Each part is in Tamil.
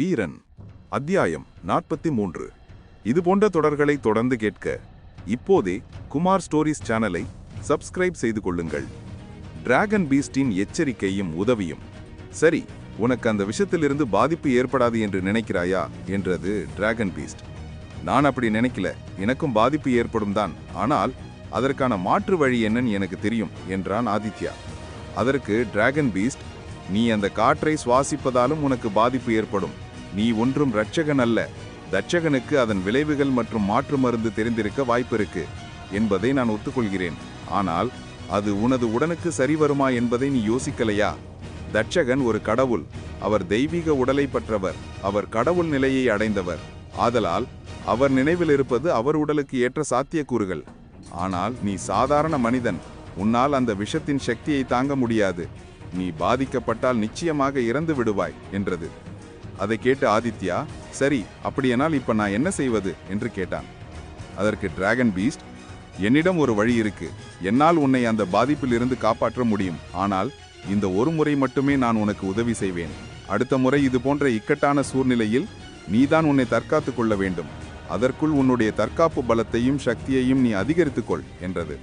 வீரன். அத்தியாயம் நாற்பத்தி மூன்று இது போன்ற தொடர்களை தொடர்ந்து கேட்க இப்போதே குமார் ஸ்டோரிஸ் சேனலை சப்ஸ்கிரைப் செய்து கொள்ளுங்கள். டிராகன் பீஸ்டின் எச்சரிக்கையும் உதவியும். சரி உனக்கு அந்த விஷயத்திலிருந்து பாதிப்பு ஏற்படாது என்று நினைக்கிறாயா? என்றது டிராகன் பீஸ்ட். நான் அப்படி நினைக்கல. எனக்கும் பாதிப்பு ஏற்படும் தான். ஆனால் அதற்கான மாற்று வழி என்னன்னு எனக்கு தெரியும் என்றான் ஆதித்யா. அதற்கு டிராகன் பீஸ்ட் நீ அந்த காற்றை சுவாசிப்பதாலும் உனக்கு பாதிப்பு ஏற்படும். நீ ஒன்றும் இரட்சகன் அல்ல. தட்சகனுக்கு அதன் விளைவுகள் மற்றும் மாற்று மருந்து தெரிந்திருக்க வாய்ப்பிருக்கு என்பதை நான் ஒத்துக்கொள்கிறேன். ஆனால் அது உனது உடனுக்கு சரி வருமா என்பதை நீ யோசிக்கலையா? தட்சகன் ஒரு கடவுள். அவர் தெய்வீக உடலை பற்றவர். அவர் கடவுள் நிலையை அடைந்தவர். ஆதலால் அவர் நினைவில் இருப்பது அவர் உடலுக்கு ஏற்ற சாத்தியக்கூறுகள். ஆனால் நீ சாதாரண மனிதன். உன்னால் அந்த விஷத்தின் சக்தியை தாங்க முடியாது. நீ பாதிக்கப்பட்டால் நிச்சயமாக இறந்து விடுவாய் என்றது. அதை கேட்டு ஆதித்யா சரி அப்படியானால் இப்ப நான் என்ன செய்வது? என்று கேட்டான். அதற்கு டிராகன் பீஸ்ட் என்னிடம் ஒரு வழி இருக்கு. என்னால் உன்னை அந்த பாதிப்பில் இருந்து காப்பாற்ற முடியும். ஆனால் இந்த ஒரு முறை மட்டுமே நான் உனக்கு உதவி செய்வேன். அடுத்த முறை இது போன்ற இக்கட்டான சூழ்நிலையில் நீதான் உன்னை தற்காத்துக் கொள்ள வேண்டும். அதற்குள் உன்னுடைய தற்காப்பு பலத்தையும் சக்தியையும் நீ அதிகரித்துக்கொள் என்றது.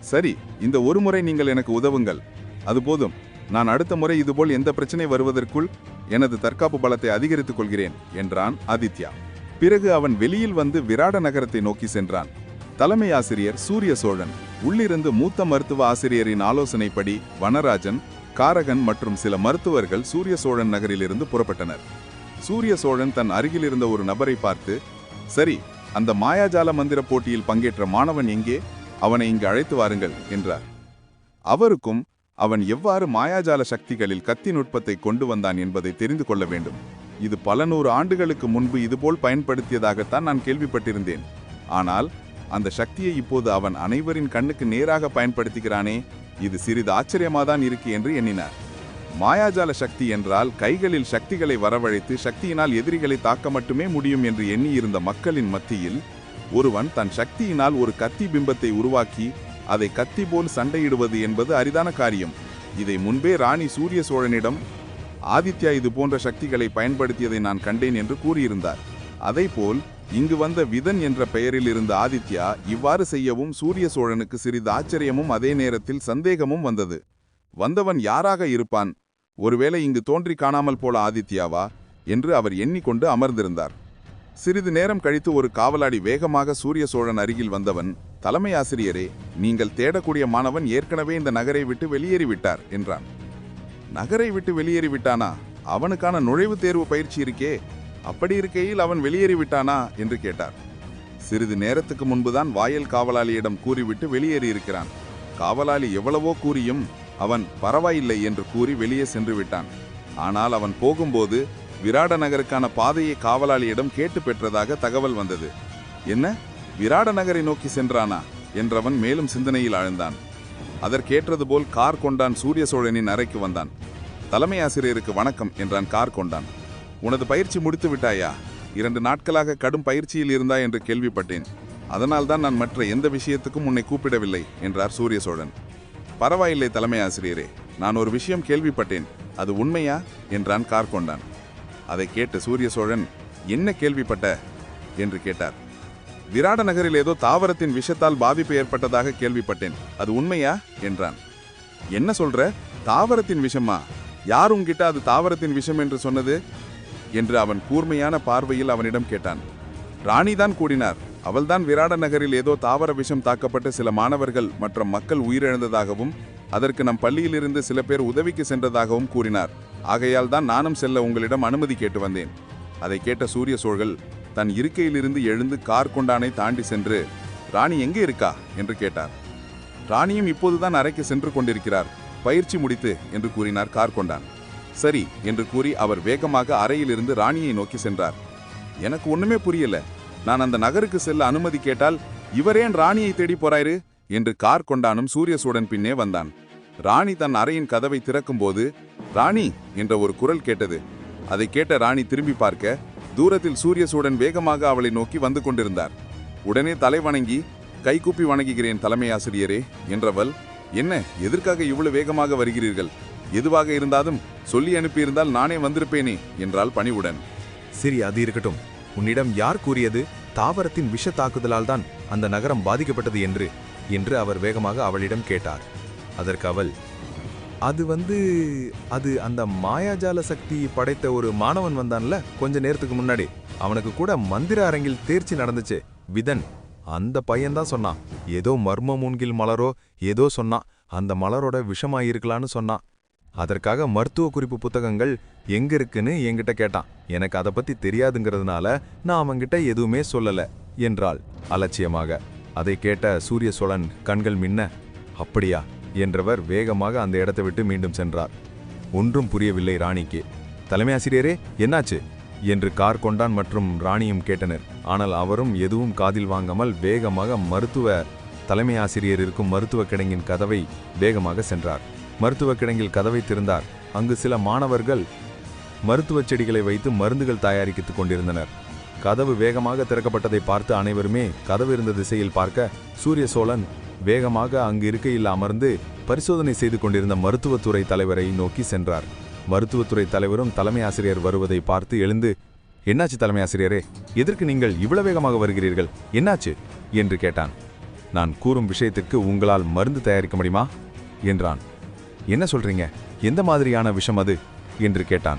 சரி இந்த ஒரு முறை நீங்கள் எனக்கு உதவுங்கள். அது போதும். நான் அடுத்த முறை இதுபோல் எந்த பிரச்சனை வருவதற்குள் எனது தற்காப்பு பலத்தை அதிகரித்துக் கொள்கிறேன் என்றான் ஆதித்யா. பிறகு அவன் வெளியில் வந்து விராட நகரத்தை நோக்கி சென்றான். தலைமை ஆசிரியர் சூரிய சோழன் உள்ளிருந்து மூத்த மருத்துவ ஆசிரியரின் ஆலோசனைப்படி வனராஜன் காரகன் மற்றும் சில மருத்துவர்கள் சூரிய சோழன் நகரிலிருந்து புறப்பட்டனர். சூரிய சோழன் தன் அருகில் இருந்த ஒரு நபரை பார்த்து சரி அந்த மாயாஜால மந்திர போட்டியில் பங்கேற்ற மாணவன் எங்கே? அவனை இங்கு அழைத்து வாருங்கள் என்றார். அவருக்கும் அவன் எவ்வாறு மாயாஜால சக்திகளில் கத்தி நுட்பத்தை கொண்டு வந்தான் என்பதை தெரிந்து கொள்ள வேண்டும். இது பல நூறு ஆண்டுகளுக்கு முன்பு இதுபோல் பயன்படுத்தியதாகத்தான் நான் கேள்விப்பட்டிருந்தேன். ஆனால் அந்த சக்தியை இப்போது அவன் அனைவரின் கண்ணுக்கு நேராக பயன்படுத்துகிறானே இது சிறிது ஆச்சரியமாதான் இருக்கு என்று எண்ணினார். மாயாஜால சக்தி என்றால் கைகளில் சக்திகளை வரவழைத்து சக்தியினால் எதிரிகளை தாக்க மட்டுமே முடியும் என்று எண்ணியிருந்த மக்களின் மத்தியில் ஒருவன் தன் சக்தியினால் ஒரு கத்தி பிம்பத்தை உருவாக்கி அதை கத்தி போல் சண்டையிடுவது என்பது அரிதான காரியம். இதை முன்பே ராணி சூரிய சோழனிடம் ஆதித்யா இது போன்ற சக்திகளை பயன்படுத்தியதை நான் கண்டேன் என்று கூறியிருந்தார். அதைப்போல் இங்கு வந்த விதன் என்ற பெயரில் இருந்த ஆதித்யா இவ்வாறு செய்யவும் சூரிய சோழனுக்கு சிறிது ஆச்சரியமும் அதே நேரத்தில் சந்தேகமும் வந்தது. வந்தவன் யாராக இருப்பான்? ஒருவேளை இங்கு தோன்றி காணாமல் போல ஆதித்யாவா? என்று அவர் எண்ணிக்கொண்டு அமர்ந்திருந்தார். சிறிது நேரம் கழித்து ஒரு காவலாடி வேகமாக சூரிய சோழன் அருகில் வந்தவன் தலைமை ஆசிரியரே நீங்கள் தேடக்கூடிய மாணவன் ஏற்கனவே இந்த நகரை விட்டு வெளியேறிவிட்டார் என்றான். நகரை விட்டு வெளியேறிவிட்டானா? அவனுக்கான நுழைவுத் தேர்வு பயிற்சி இருக்கே அப்படி இருக்கையில் அவன் வெளியேறிவிட்டானா? என்று கேட்டார். சிறிது நேரத்துக்கு முன்புதான் வாயல் காவலாளியிடம் கூறிவிட்டு வெளியேறியிருக்கிறான். காவலாளி எவ்வளவோ கூறியும் அவன் பரவாயில்லை என்று கூறி வெளியே சென்று விட்டான் ஆனால் அவன் போகும்போது விராட நகருக்கான பாதையை காவலாளியிடம் கேட்டு பெற்றதாக தகவல் வந்தது. என்ன? விராட நகரை நோக்கி சென்றானா என்றவன் மேலும் சிந்தனையில் ஆழ்ந்தான். அதற்கேற்றது போல் கார் கொண்டான் சூரிய சோழனின் அறைக்கு வந்தான். தலைமை ஆசிரியருக்கு வணக்கம் என்றான் கார் கொண்டான். உனது பயிற்சி முடித்து விட்டாயா? இரண்டு நாட்களாக கடும் பயிற்சியில் இருந்தா என்று கேள்விப்பட்டேன். அதனால்தான் நான் மற்ற எந்த விஷயத்துக்கும் உன்னை கூப்பிடவில்லை என்றார் சூரிய சோழன். பரவாயில்லை தலைமை ஆசிரியரே நான் ஒரு விஷயம் கேள்விப்பட்டேன். அது உண்மையா? என்றான் கார் கொண்டான். அதை கேட்டு சூரிய சோழன் என்ன கேள்விப்பட்ட? என்று கேட்டார். விராட நகரில் ஏதோ தாவரத்தின் விஷத்தால் பாதிப்பு ஏற்பட்டதாக கேள்விப்பட்டேன். அது உண்மையா? என்றான். என்ன சொல்ற? தாவரத்தின் விஷமா? யார் உங்ககிட்ட அது தாவரத்தின் விஷம் என்று சொன்னது? என்று அவன் கூர்மையான பார்வையில் அவனிடம் கேட்டான். ராணிதான் கூடினார். அவள்தான் விராட நகரில் ஏதோ தாவர விஷம் தாக்கப்பட்ட சில மாணவர்கள் மற்றும் மக்கள் உயிரிழந்ததாகவும் அதற்கு நம் பள்ளியிலிருந்து சில பேர் உதவிக்கு சென்றதாகவும் கூறினார். ஆகையால் தான் நானும் செல்ல உங்களிடம் அனுமதி கேட்டு வந்தேன். அதை கேட்ட சூரிய சோழர்கள் தன் இருக்கையிலிருந்து எழுந்து கார் கொண்டானை தாண்டி சென்று ராணி எங்கே இருக்கா? என்று கேட்டார். ராணியும் இப்போதுதான் அறைக்கு சென்று கொண்டிருக்கிறார். பயிற்சி முடித்து என்று கூறினார் கார் கொண்டான். சரி என்று கூறி அவர் வேகமாக அறையிலிருந்து ராணியை நோக்கி சென்றார். எனக்கு ஒண்ணுமே புரியல. நான் அந்த நகருக்கு செல்ல அனுமதி கேட்டால் இவரேன் ராணியை தேடி போறாரு? என்று கார் கொண்டானும் சூரியசூடன் பின்னே வந்தான். ராணி தன் அறையின் கதவை திறக்கும்போது ராணி! என்ற ஒரு குரல் கேட்டது. அதை கேட்ட ராணி திரும்பி பார்க்க தூரத்தில் சூரியசூடன் வேகமாக அவளை நோக்கி வந்து கொண்டிருந்தார். உடனே தலை வணங்கி கைகூப்பி வணங்குகிறேன் தலைமை ஆசிரியரே என்றவள் என்ன எதற்காக இவ்வளவு வேகமாக வருகிறீர்கள்? எதுவாக இருந்தாலும் சொல்லி அனுப்பியிருந்தால் நானே வந்திருப்பேனே என்றாள் பணிவுடன். சரி அது இருக்கட்டும். உன்னிடம் யார் கூறியது? தாவரத்தின் விஷ தாக்குதலால் தான் அந்த நகரம் பாதிக்கப்பட்டது என்று என்று அவர் வேகமாக அவளிடம் கேட்டார். அதற்கு அவள் அது வந்து அது அந்த மாயாஜால சக்தி படைத்த ஒரு மாணவன் வந்தான்ல கொஞ்ச நேரத்துக்கு முன்னாடி. அவனுக்கு கூட மந்திர அரங்கில் தேர்ச்சி நடந்துச்சு. விதன் அந்த பையன்தான் சொன்னான். ஏதோ மர்ம மூங்கில் மலரோ ஏதோ சொன்னான். அந்த மலரோட விஷமாயிருக்கலான்னு சொன்னான். அதற்காக மருத்துவ குறிப்பு புத்தகங்கள் எங்க இருக்குன்னு என்கிட்ட கேட்டான். எனக்கு அதை பத்தி தெரியாதுங்கிறதுனால நான் அவன்கிட்ட எதுவுமே சொல்லல என்றாள் அலட்சியமாக. அதை கேட்ட சூரிய சோழன் கண்கள் மின்ன அப்படியா? என்றவர் வேகமாக அந்த இடத்தை விட்டு மீண்டும் சென்றார். ஒன்றும் புரியவில்லை ராணிக்கு. தலைமை ஆசிரியரே என்னாச்சு? என்று கார் கொண்டான் மற்றும் ராணியும் கேட்டனர். ஆனால் அவரும் எதுவும் காதில் வாங்காமல் வேகமாக மருத்துவ தலைமை ஆசிரியர் இருக்கும் மருத்துவ கிடங்கின் கதவை வேகமாக சென்றார். மருத்துவ கிடங்கில் கதவை திறந்தார். அங்கு சில மாணவர்கள் மருத்துவச் செடிகளை வைத்து மருந்துகள் தயாரித்துக் கொண்டிருந்தனர். கதவு வேகமாக திறக்கப்பட்டதை பார்த்து அனைவருமே கதவு இருந்த திசையில் பார்க்க சூரிய சோழன் வேகமாக அங்கு இருக்கையில் அமர்ந்து பரிசோதனை செய்து கொண்டிருந்த மருத்துவத்துறை தலைவரை நோக்கி சென்றார். மருத்துவத்துறை தலைவரும் தலைமை ஆசிரியர் வருவதை பார்த்து எழுந்து என்னாச்சு தலைமை ஆசிரியரே? எதற்கு நீங்கள் இவ்வளவு வேகமாக வருகிறீர்கள்? என்னாச்சு? என்று கேட்டான். நான் கூறும் விஷயத்திற்கு உங்களால் மருந்து தயாரிக்க முடியுமா? என்றான். என்ன சொல்றீங்க? எந்த மாதிரியான விஷம் அது? என்று கேட்டான்.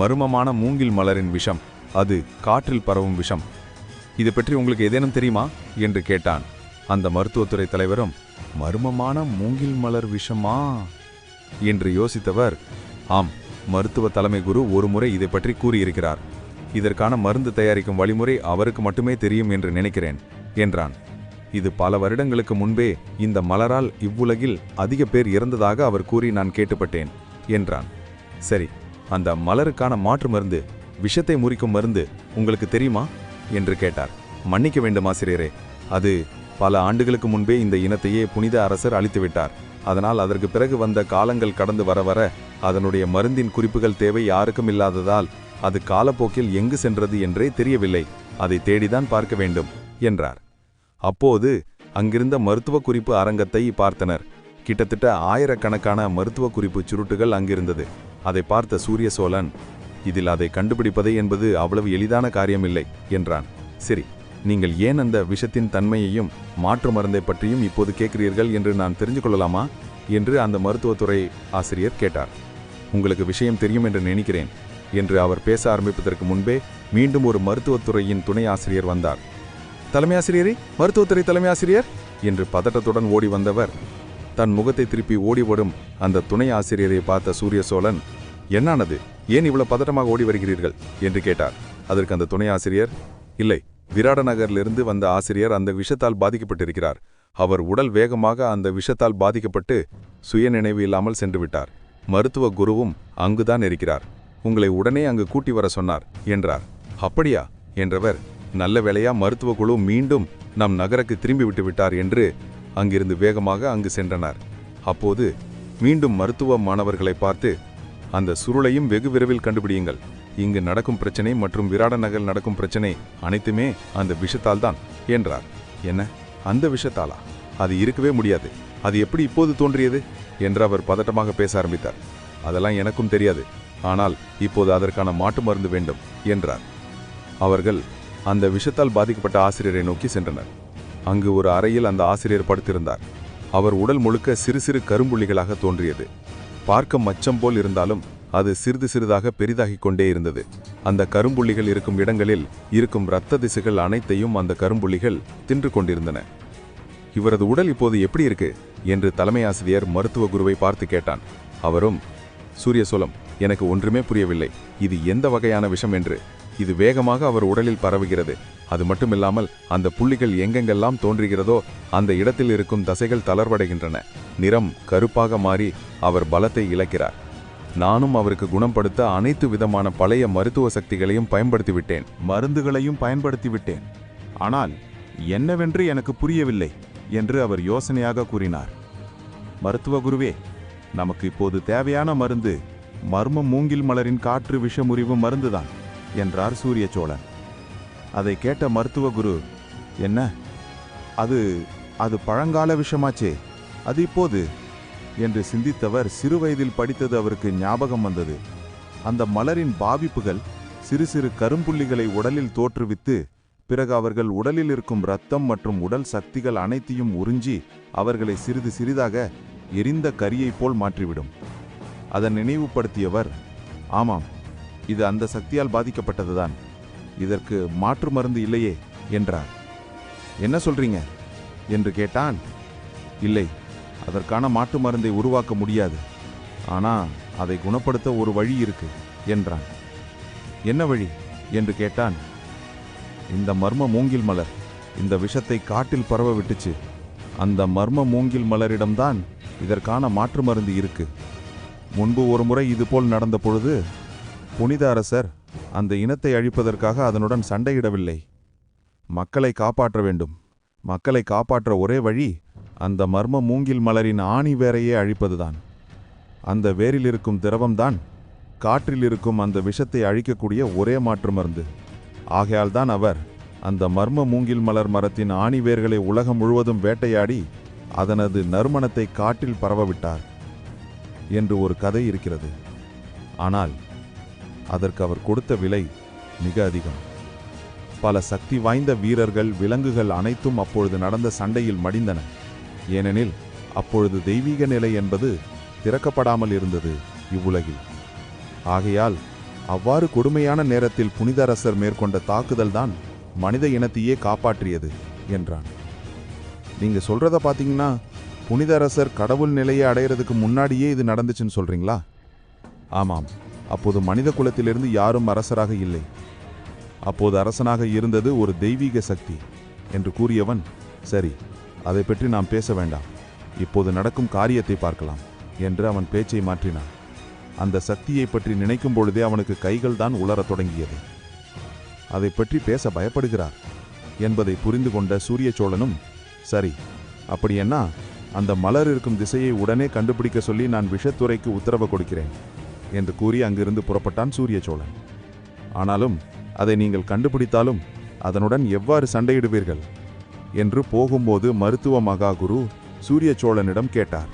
மர்மமான மூங்கில் மலரின் விஷம். அது காற்றில் பரவும் விஷம். இது பற்றி உங்களுக்கு ஏதேனும் தெரியுமா? என்று கேட்டான். அந்த மருத்துவத்துறை தலைவரும் மர்மமான மூங்கில் மலர் விஷமா? என்று யோசித்தவர். ஆம் மருத்துவ தலைமை குரு ஒருமுறை இதை பற்றி கூறியிருக்கிறார். இதற்கான மருந்து தயாரிக்கும் வழிமுறை அவருக்கு மட்டுமே தெரியும் என்று நினைக்கிறேன் என்றான். இது பல வருடங்களுக்கு முன்பே இந்த மலரால் இவ்வுலகில் அதிக பேர் இறந்ததாக அவர் கூறி நான் கேட்டுப்பட்டேன் என்றான். சரி அந்த மலருக்கான மாற்று மருந்து விஷத்தை முறிக்கும் மருந்து உங்களுக்கு தெரியுமா? என்று கேட்டார். மன்னிக்க வேண்டும் ஆசிரியரே அது பல ஆண்டுகளுக்கு முன்பே இந்த இனத்தையே புனித அரசர் அழித்துவிட்டார். அதனால் அதற்கு பிறகு வந்த காலங்கள் கடந்து வர வர அதனுடைய மருந்தின் குறிப்புகள் தேவை யாருக்கும் இல்லாததால் அது காலப்போக்கில் எங்கு சென்றது என்றே தெரியவில்லை. அதை தேடிதான் பார்க்க வேண்டும் என்றார். அப்போது அங்கிருந்த மருத்துவ குறிப்பு அரங்கத்தை பார்த்தனர். கிட்டத்தட்ட ஆயிரக்கணக்கான மருத்துவ குறிப்பு சுருட்டுகள் அங்கிருந்தது. அதை பார்த்த சூரிய சோழன் இதில் அதை கண்டுபிடிப்பதே என்பது அவ்வளவு எளிதான காரியமில்லை என்றான். சரி நீங்கள் ஏன் அந்த விஷத்தின் தன்மையையும் மாற்று மருந்தை பற்றியும் இப்போது கேட்கிறீர்கள் என்று நான் தெரிஞ்சு கொள்ளலாமா என்று அந்த மருத்துவத்துறை ஆசிரியர் கேட்டார். உங்களுக்கு விஷயம் தெரியும் என்று நினைக்கிறேன் என்று அவர் பேச ஆரம்பிப்பதற்கு முன்பே மீண்டும் ஒரு மருத்துவத்துறையின் துணை ஆசிரியர் வந்தார். தலைமை ஆசிரியரே மருத்துவத்துறை தலைமை ஆசிரியர்? என்று பதட்டத்துடன் ஓடி வந்தவர். தன் முகத்தை திருப்பி ஓடி வரும் அந்த துணை ஆசிரியரை பார்த்த சூரிய சோழன் என்னானது? ஏன் இவ்வளவு பதட்டமாக ஓடி வருகிறீர்கள்? என்று கேட்டார். அதற்கு அந்த துணை ஆசிரியர் இல்லை விராடநகரிலிருந்து வந்த ஆசிரியர் அந்த விஷத்தால் பாதிக்கப்பட்டிருக்கிறார். அவர் உடல் வேகமாக அந்த விஷத்தால் பாதிக்கப்பட்டு சுயநினைவு இல்லாமல் சென்று விட்டார் மருத்துவ குருவும் அங்குதான் இருக்கிறார். உங்களை உடனே அங்கு கூட்டி வர சொன்னார் என்றார். அப்படியா? என்றவர் நல்ல வேளையா மருத்துவ குழு மீண்டும் நம் நகருக்கு திரும்பி விட்டு விட்டார் என்று அங்கிருந்து வேகமாக அங்கு சென்றனர். அப்போது மீண்டும் மருத்துவ மாணவர்களை பார்த்து அந்த சுருளையும் வெகு விரைவில் கண்டுபிடியுங்கள். இங்கு நடக்கும் பிரச்சனை மற்றும் விராட நகர் நடக்கும் பிரச்சனை அனைத்துமே அந்த விஷத்தால் தான் என்றார். என்ன? அந்த விஷத்தாலா? அது இருக்கவே முடியாது. அது எப்படி இப்போது தோன்றியது? என்று அவர் பதட்டமாக பேச ஆரம்பித்தார். அதெல்லாம் எனக்கும் தெரியாது. ஆனால் இப்போது அதற்கான மாட்டு மருந்து வேண்டும் என்றார். அவர்கள் அந்த விஷத்தால் பாதிக்கப்பட்ட ஆசிரியரை நோக்கி சென்றனர். அங்கு ஒரு அறையில் அந்த ஆசிரியர் படுத்திருந்தார். அவர் உடல் முழுக்க சிறு சிறு கரும்புள்ளிகளாக தோன்றியது. பார்க்க மச்சம் போல் இருந்தாலும் அது சிறிது சிறிதாக பெரிதாகிக் கொண்டே இருந்தது. அந்த கரும்புள்ளிகள் இருக்கும் இடங்களில் இருக்கும் இரத்த திசுகள் அனைத்தையும் அந்த கரும்புள்ளிகள் தின்று கொண்டிருந்தன. இவரது உடல் இப்போது எப்படி இருக்கு? என்று தலைமை ஆசிரியர் மருத்துவ குருவை பார்த்து கேட்டான். அவரும் சூரிய சோலம் எனக்கு ஒன்றுமே புரியவில்லை. இது எந்த வகையான விஷம் என்று. இது வேகமாக அவர் உடலில் பரவுகிறது. அது மட்டுமில்லாமல் அந்த புள்ளிகள் எங்கெங்கெல்லாம் தோன்றுகிறதோ அந்த இடத்தில் இருக்கும் தசைகள் தளர்வடைகின்றன. நிறம் கருப்பாக மாறி அவர் பலத்தை இழக்கிறார். நானும் அவருக்கு குணப்படுத்த அனைத்து விதமான பழைய மருத்துவ சக்திகளையும் பயன்படுத்திவிட்டேன். மருந்துகளையும் பயன்படுத்திவிட்டேன். ஆனால் என்னவென்று எனக்கு புரியவில்லை என்று அவர் யோசனையாக கூறினார். மருத்துவ குருவே நமக்கு இப்போது தேவையான மருந்து மர்ம மூங்கில் மலரின் காற்று விஷமுறிவு மருந்துதான் என்றார் சூரிய சோழன் அதை கேட்ட மருத்துவ குரு என்ன? அது அது பழங்கால விஷமாச்சே. அது இப்போது என்று சிந்தித்தவர் சிறுவயதில் படித்தது அவருக்கு ஞாபகம் வந்தது. அந்த மலரின் பாவிப்புகள் சிறு சிறு கரும்புள்ளிகளை உடலில் தோற்றுவித்து பிறகு அவர்கள் உடலில் இருக்கும் இரத்தம் மற்றும் உடல் சக்திகள் அனைத்தையும் உறிஞ்சி அவர்களை சிறிது சிறிதாக எரிந்த கரியைப் போல் மாற்றிவிடும். அதன் நினைவுபடுத்தியவர் ஆமாம் இது அந்த சக்தியால் பாதிக்கப்பட்டதுதான். இதற்கு மாற்று மருந்து இல்லையே என்றார். என்ன சொல்றீங்க? என்று கேட்டான். இல்லை அதற்கான மாற்று மருந்தை உருவாக்க முடியாது. ஆனால் அதை குணப்படுத்த ஒரு வழி இருக்கு என்றான். என்ன வழி? என்று கேட்டான். இந்த மர்ம மூங்கில் மலர். இந்த விஷத்தை காட்டில் பரவ விட்டுச்சு. அந்த மர்ம மூங்கில் மலரிடம்தான் இதற்கான மாற்று மருந்து இருக்கு. முன்பு ஒரு முறை இதுபோல் நடந்த பொழுது புனித அரசர் அந்த இனத்தை அழிப்பதற்காக அதனுடன் சண்டையிடவில்லை. மக்களை காப்பாற்ற வேண்டும். மக்களை காப்பாற்ற ஒரே வழி அந்த மர்ம மூங்கில் மலரின் ஆணி வேரையே அழிப்பதுதான். அந்த வேரில் இருக்கும் திரவம்தான் காற்றில் இருக்கும் அந்த விஷத்தை அழிக்கக்கூடிய ஒரே மாற்று மருந்து. ஆகையால்தான் அவர் அந்த மர்ம மூங்கில் மலர் மரத்தின் ஆணி வேர்களை உலகம் முழுவதும் வேட்டையாடி அதனது நறுமணத்தை காட்டில் பரவவிட்டார் என்று ஒரு கதை இருக்கிறது. ஆனால் அதற்கு அவர் கொடுத்த விலை மிக அதிகம். பல சக்தி வாய்ந்த வீரர்கள் விலங்குகள் அனைத்தும் அப்பொழுது நடந்த சண்டையில் மடிந்தன. ஏனெனில் அப்பொழுது தெய்வீக நிலை என்பது திறக்கப்படாமல் இருந்தது இவ்வுலகில். ஆகையால் அவ்வாறு கொடுமையான நேரத்தில் புனித அரசர் மேற்கொண்ட தாக்குதல்தான் மனித இனத்தையே காப்பாற்றியது என்றான். நீங்க சொல்றத பாத்தீங்கன்னா புனித அரசர் கடவுள் நிலையை அடையிறதுக்கு முன்னாடியே இது நடந்துச்சுன்னு சொல்றீங்களா? ஆமாம். அப்போது மனித குலத்திலிருந்து யாரும் அரசராக இல்லை. அப்போது அரசனாக இருந்தது ஒரு தெய்வீக சக்தி என்று கூறியவன் சரி அதை பற்றி நாம் பேச வேண்டாம். இப்போது நடக்கும் காரியத்தை பார்க்கலாம் என்று அவன் பேச்சை மாற்றினான். அந்த சக்தியை பற்றி நினைக்கும் பொழுதே அவனுக்கு கைகள் தான் உலரத் தொடங்கியது. அதை பற்றி பேச பயப்படுகிறார் என்பதை புரிந்து கொண்ட சூரிய சோழனும் சரி அப்படியென்னா அந்த மலர் இருக்கும் திசையை உடனே கண்டுபிடிக்க சொல்லி நான் விஷத்துறைக்கு உத்தரவு கொடுக்கிறேன் என்று கூறி அங்கிருந்து புறப்பட்டான் சூரிய சோழன் ஆனாலும் அதை நீங்கள் கண்டுபிடித்தாலும் அதனுடன் எவ்வாறு சண்டையிடுவீர்கள்? என்று போகும்போது மருத்துவ மகாகுரு சூரிய சோழனிடம் கேட்டார்.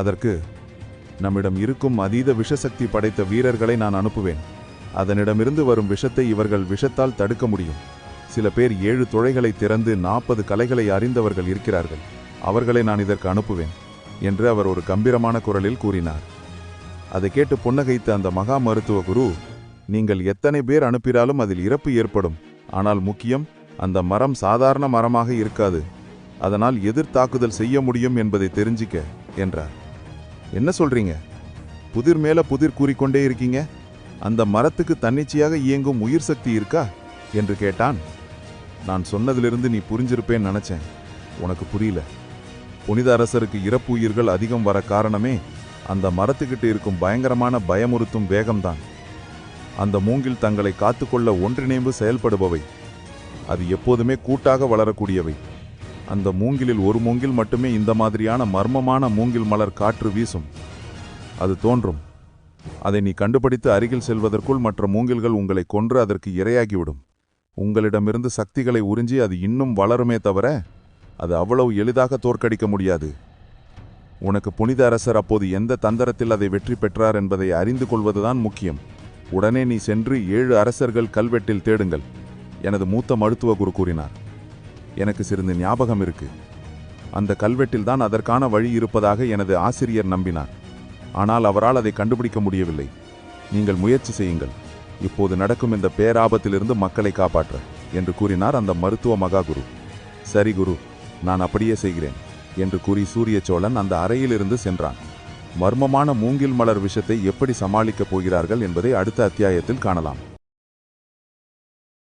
அதற்கு நம்மிடம் இருக்கும் அதீத விஷசக்தி படைத்த வீரர்களை நான் அனுப்புவேன். அதனிடமிருந்து வரும் விஷத்தை இவர்கள் விஷத்தால் தடுக்க முடியும். சில பேர் ஏழு துளைகளை திறந்து நாற்பது கலைகளை அறிந்தவர்கள் இருக்கிறார்கள். அவர்களை நான் இதற்கு அனுப்புவேன் என்று அவர் ஒரு கம்பீரமான குரலில் கூறினார். அதை கேட்டு புன்னகைத்த அந்த மகா மருத்துவ குரு நீங்கள் எத்தனை பேர் அனுப்பினாலும் அதில் இறப்பு ஏற்படும். ஆனால் முக்கியம் அந்த மரம் சாதாரண மரமாக இருக்காது. அதனால் எதிர்த்தாக்குதல் செய்ய முடியும் என்பதை தெரிஞ்சிக்க என்றார். என்ன சொல்றீங்க? புதிர் மேல புதிர் கூறிக்கொண்டே இருக்கீங்க? அந்த மரத்துக்கு தன்னிச்சையாக இயங்கும் உயிர் சக்தி இருக்கா? என்று கேட்டான். நான் சொன்னதிலிருந்து நீ புரிஞ்சிருப்பேன்னு நினைச்சேன். உனக்கு புரியல. புனித அரசருக்கு இறப்பு உயிர்கள் அதிகம் வர காரணமே அந்த மரத்துக்கிட்ட இருக்கும் பயங்கரமான பயமுறுத்தும் வேகம்தான். அந்த மூங்கில் தங்களை காத்துக்கொள்ள ஒன்றிணைந்து செயல்படுபவை. அது எப்போதுமே கூட்டாக வளரக்கூடியவை. அந்த மூங்கிலில் ஒரு மூங்கில் மட்டுமே இந்த மாதிரியான மர்மமான மூங்கில் மலர் காற்று வீசும். அது தோன்றும். அதை நீ கண்டுபிடித்து அருகில் செல்வதற்குள் மற்ற மூங்கில்கள் உங்களை கொன்று அதற்கு இரையாகிவிடும். உங்களிடமிருந்து சக்திகளை உறிஞ்சி அது இன்னும் வளருமே தவிர அது அவ்வளவு எளிதாக தோற்கடிக்க முடியாது. உனக்கு புனித அரசர் அப்போது எந்த தந்திரத்தில் அதை வெற்றி பெற்றார் என்பதை அறிந்து கொள்வதுதான் முக்கியம். உடனே நீ சென்று ஏழு அரசர்கள் கல்வெட்டில் தேடுங்கள். எனது மூத்த மருத்துவ குரு கூறினார். எனக்கு சிறிது ஞாபகம் இருக்கு. அந்த கல்வெட்டில்தான் அதற்கான வழி இருப்பதாக எனது ஆசிரியர் நம்பினார். ஆனால் அவரால் அதை கண்டுபிடிக்க முடியவில்லை. நீங்கள் முயற்சி செய்யுங்கள். இப்போது நடக்கும் இந்த பேராபத்திலிருந்து மக்களை காப்பாற்ற என்று கூறினார் அந்த மருத்துவ மகா குரு. சரி குரு நான் அப்படியே செய்கிறேன் என்று கூறி சூரிய சோழன் அந்த அறையிலிருந்து சென்றான். மர்மமான மூங்கில் மலர் விஷத்தை எப்படி சமாளிக்கப் போகிறார்கள் என்பதை அடுத்த அத்தியாயத்தில் காணலாம்.